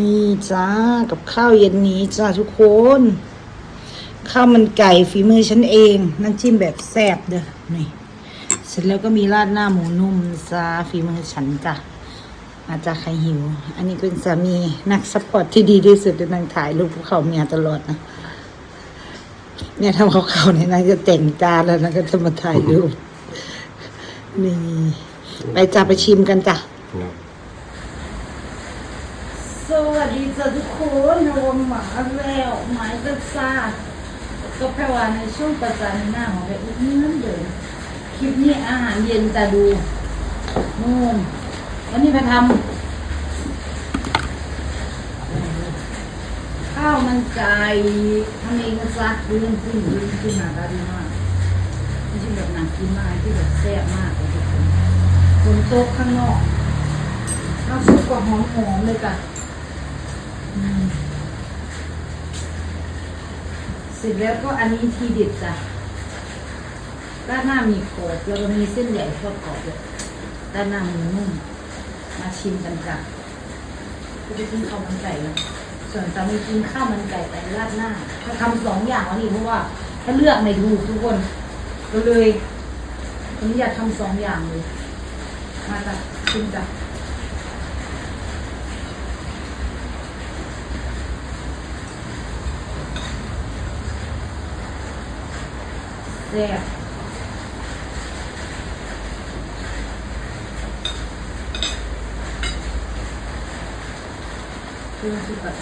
นี่จ้ากับข้าวเย็นนี้จ้าทุกคน ข้าวมันไก่ฝีมือฉันเองน้ำจิ้มแบบแซ่บเด้อนี่เสร็จแล้วก็มีราดหน้าหมูนุ่มจ้าฝีมือฉันจ้ะมาจากใครหิว อันนี้เป็นสามีนักสปอร์ตที่ดีที่สุดในนางถ่ายรูปภูเขาเมียตลอดนะเนี่ยทำเขาเขาเนี่ยนางจะแต่งจานแล้วนางก็จะมาถ่ายรูปนี่ไปจ้าไปชิมกันจ้ะ วัสดีจ้าทุกคนนวมหมาแล้วหมายก็ซาก็แปลว่าในช่วงประจันหน้าของไปอุ้มนั่นเดิมคลิปนี้อาหารเย็นจะดูนู่นวันนี้ไปทำข้าวมันไก่ทำเองนะจ๊ะดูน้ำจิ้มดูน้ำจิ้มหนาตาดีมากไม่ใช่แบบหนังกินมากที่แบบแซ่บมากเลยทุกคนบนโต๊ะข้างนอกข้าวสุกก็หอมๆเลยจ้ะ เสร็จแล้วก็อันนี้ทีเด็ดจ้ะด้านหน้ามีกรอบแล้วก็มีเส้นใหญ่ทอดกรอบเลยด้านหน้าหมูนุ่ม มาชิมกันจ้ะก็จะกินข้าวมันไก่แล้วส่วนสามีกินข้าวมันไก่แต่ราดหน้าถ้าทำสองอย่างวันนี้เพราะว่าถ้าเลือกไม่ถูกทุกคนก็เลยวันนี้อยากทำสองอย่างเลย มาจ้ะชิมจ้ะ แซ่บคือสุดแบบ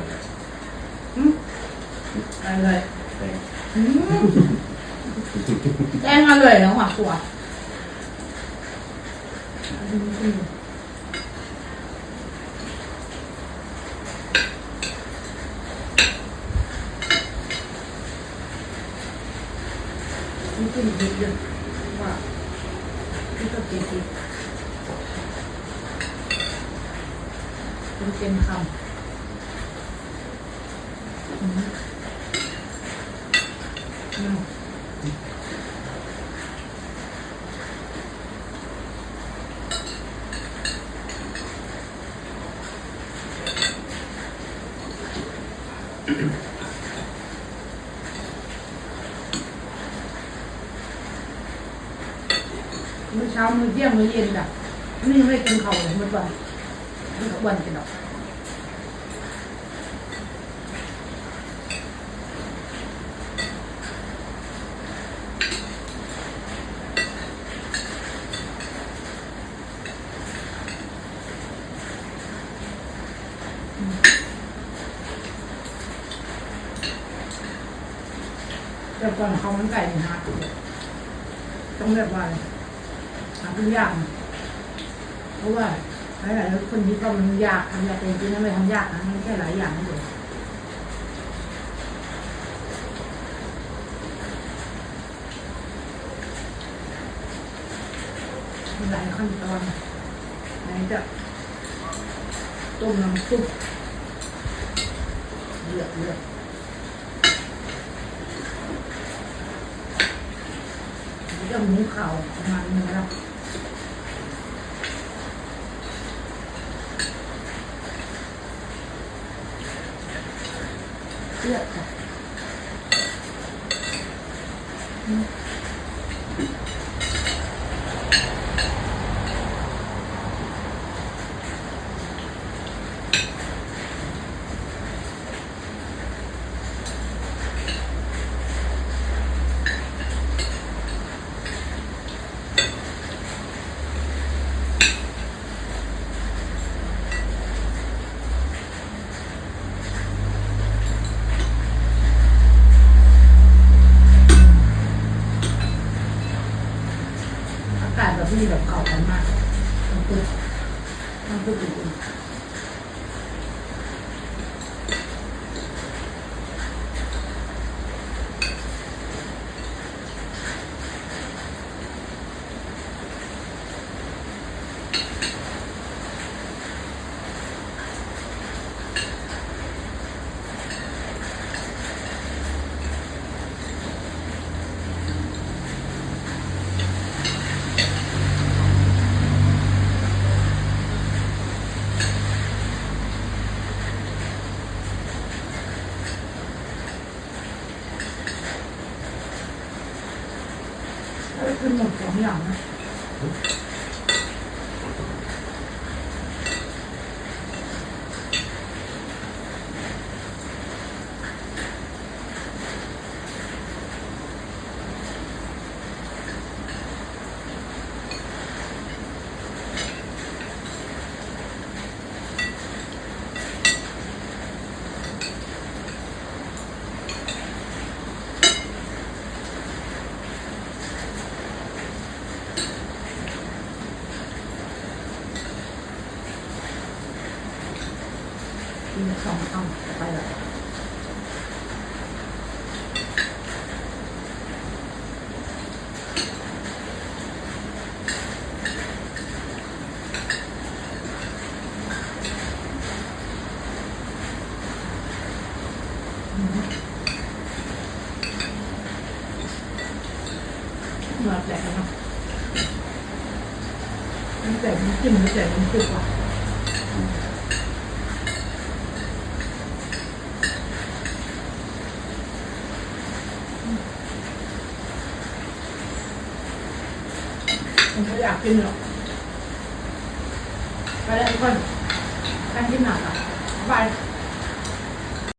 อืมดูอืมอร่อยอืมอร่อยอืมแจ้งอร่อยแล้วหว่ะขวดนี่กินดีเลยว่านี่ก็กินดีเป็นเต็มคำอื มอืมมื้อเช้ามื้อเที่ยงมื้อเย็นจ้ะนี่ไม่กินเข้าเลยมื้อวันมื้อวันกินดอก แต่ก่อนเขามันไก่เนี่ยฮะต้องแบบว่าหาเป็นยากเพราะว่าหลายๆคนที่ก็มันยากทำยากแต่จริงๆแล้วไม่ทำยากนะมันแค่หลายอย่างนี่เองมีหลายขั้นตอนไหนจะต้มน้ำซุปเลือดเลือด จะหุงข่าประมาณนึงแล้วเลือดค่ะ กาศแบบนี้แบบเข่ากันมากมันพูดมันพูดจริ ถ้าไปขึ้นหมดสองอย่างนะ กินสองคำไปแล้วมาแจกนะมันแจกมันจิ้มมันแจกมันจุกว่ะ มันก็อยากกินหรอกไปแล้วทุกคนการกินหนักอะบาย